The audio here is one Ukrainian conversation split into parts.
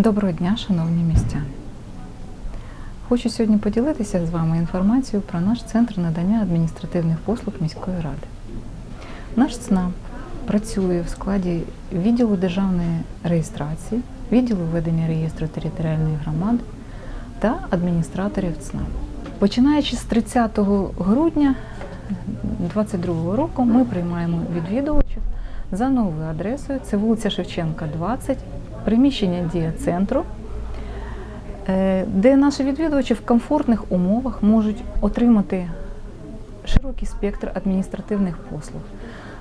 Доброго дня, шановні містяни. Хочу сьогодні поділитися з вами інформацією про наш центр надання адміністративних послуг міської ради. Наш ЦНАП працює в складі відділу державної реєстрації, відділу ведення реєстру територіальної громади та адміністраторів ЦНАП. Починаючи з 30 грудня 2022 року ми приймаємо відвідувачів за новою адресою. Це вулиця Шевченка, 20, приміщення дія центру, е, де наші відвідувачі в комфортних умовах можуть отримати широкий спектр адміністративних послуг.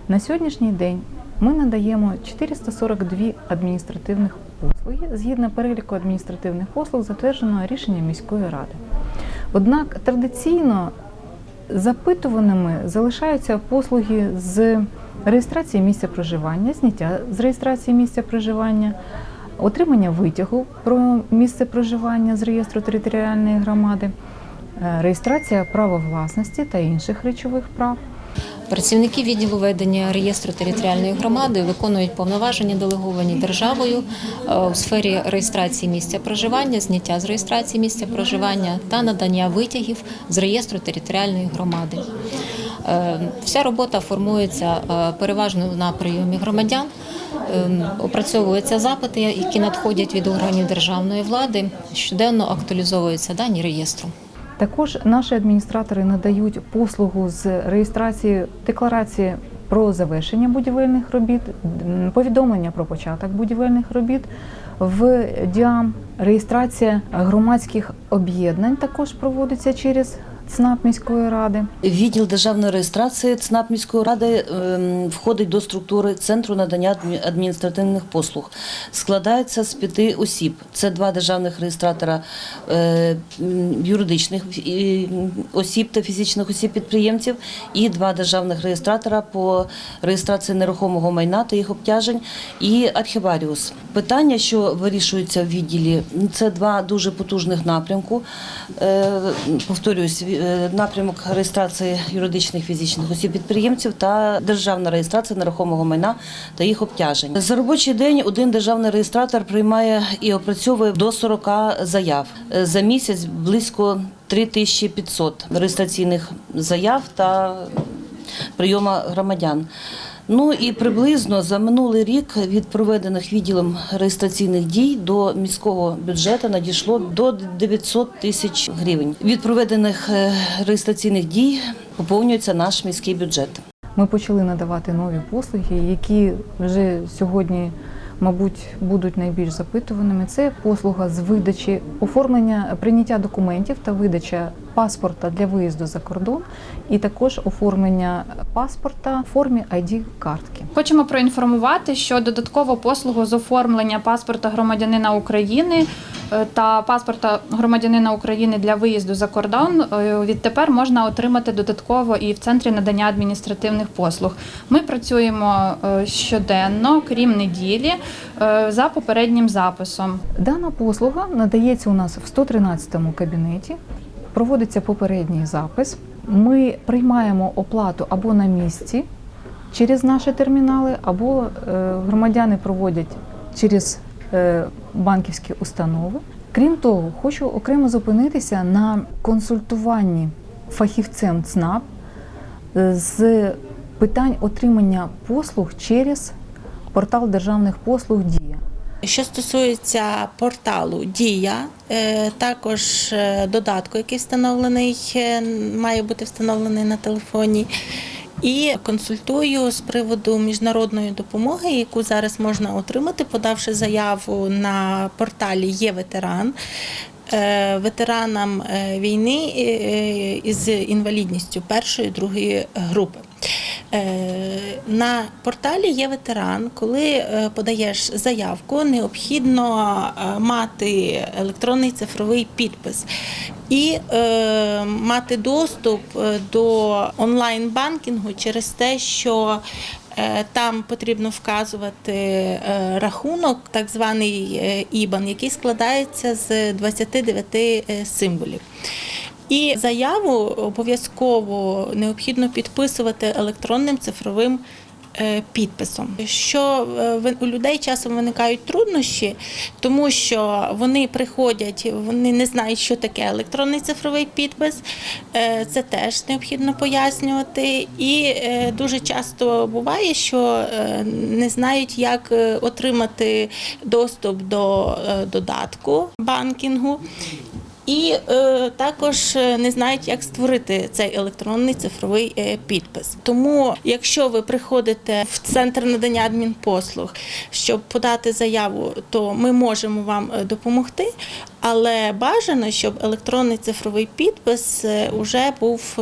На сьогоднішній день ми надаємо 442 адміністративних послуги згідно переліку адміністративних послуг, затвердженого рішенням міської ради. Однак традиційно запитуваними залишаються послуги з реєстрації місця проживання, зняття з реєстрації місця проживання, отримання витягу про місце проживання з реєстру територіальної громади, е, реєстрація права власності та інших речових прав. Працівники відділу ведення реєстру територіальної громади виконують повноваження, делеговані державою е, у сфері реєстрації місця проживання, зняття з реєстрації місця проживання та надання витягів з реєстру територіальної громади. Е, Вся робота формується е, переважно на прийомі громадян. Е, Опрацьовуються запити, які надходять від органів державної влади. Щоденно актуалізовуються дані реєстру. Також наші адміністратори надають послугу з реєстрації декларації про завершення будівельних робіт, повідомлення про початок будівельних робіт в ДІАМ. Реєстрація громадських об'єднань також проводиться через ЦНАП міської ради. Відділ державної реєстрації ЦНАП міської ради ем, входить до структури центру надання адміністративних послуг. Складається з п'яти осіб. Це два державних реєстратора е, юридичних осіб та фізичних осіб підприємців, і два державних реєстратора по реєстрації нерухомого майна та їх обтяжень, і архіваріус. Питання, що вирішуються в відділі, це два дуже потужних напрямку. Е, е, напрямок реєстрації юридичних фізичних осіб підприємців та державна реєстрація нерухомого майна та їх обтяжень. За робочий день один державний реєстратор приймає і опрацьовує до 40 заяв. Е, За місяць близько 3500 реєстраційних заяв та прийома громадян. Ну і приблизно за минулий рік від проведених відділом реєстраційних дій до міського бюджету надійшло до 900 тисяч гривень. Від проведених е, реєстраційних дій поповнюється наш міський бюджет. Ми почали надавати нові послуги, які вже сьогодні, мабуть, будуть найбільш запитуваними. Це послуга з видачі оформлення прийняття документів та видача паспорта для виїзду за кордон, і також оформлення паспорта в формі id картки Хочемо проінформувати, що додатково послугу з оформлення паспорта громадянина України та паспорта громадянина України для виїзду за кордон е, відтепер можна отримати додатково і в центрі надання адміністративних послуг. Ми працюємо е, щоденно, крім неділі, е, за попереднім записом. Дана послуга надається у нас в 113 кабінеті. Проводиться попередній запис. Ми приймаємо оплату або на місці через наші термінали, або е, громадяни проводять через е, банківські установи. Крім того, хочу окремо зупинитися на консультуванні фахівцем ЦНАП е, з питань отримання послуг через портал державних послуг Дія. Що стосується порталу Дія, е, також е, додатку, який встановлений, е, має бути встановлений на телефоні. І консультую з приводу міжнародної допомоги, яку зараз можна отримати, подавши заяву на порталі Є ветеран. Е, Ветеранам е, війни е, із інвалідністю першої другої групи. Е, На порталі є ветеран. Коли е, подаєш заявку, необхідно е, мати електронний цифровий підпис і мати доступ до онлайн-банкінгу через те, що там потрібно вказувати рахунок, так званий IBAN, який складається з 29 е, символів. І заяву обов'язково необхідно підписувати електронним цифровим е, підписом. Що е, у людей часом виникають труднощі, тому що вони приходять, вони не знають, що таке електронний цифровий підпис. Е, Це теж необхідно пояснювати. І дуже часто буває, що не знають, як отримати доступ до додатку банкінгу. І е, також е, не знають, як створити цей електронний цифровий е, підпис. Тому, якщо ви приходите в центр надання адмінпослуг, щоб подати заяву, то ми можемо вам е, допомогти. Але бажано, щоб електронний цифровий підпис вже був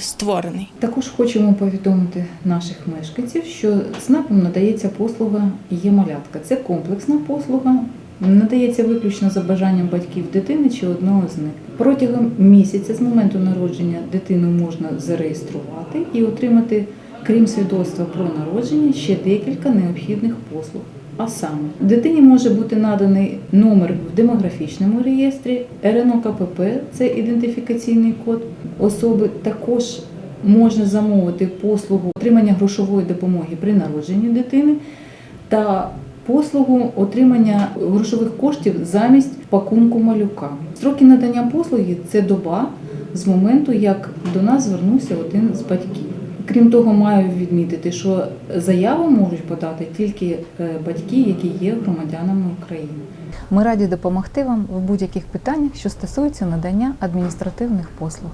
створений. Також хочемо повідомити наших мешканців, що ЦНАПом надається послуга є малятка. Це комплексна послуга. Надається виключно за бажанням батьків дитини чи одного з них. Протягом місяця з моменту народження дитину можна зареєструвати і отримати, крім свідоцтва про народження, ще декілька необхідних послуг. А саме, дитині може бути наданий номер в демографічному реєстрі, РНО КПП це ідентифікаційний код особи. Також можна замовити послугу отримання грошової допомоги при народженні дитини та послугу отримання грошових коштів замість пакунку малюка. Строки надання послуги це доба з моменту, як до нас звернувся один з батьків. Крім того, маю відмітити, що заяву можуть подати тільки е, батьки, які є громадянами України. Ми раді допомогти вам в будь-яких питаннях, що стосуються надання адміністративних послуг.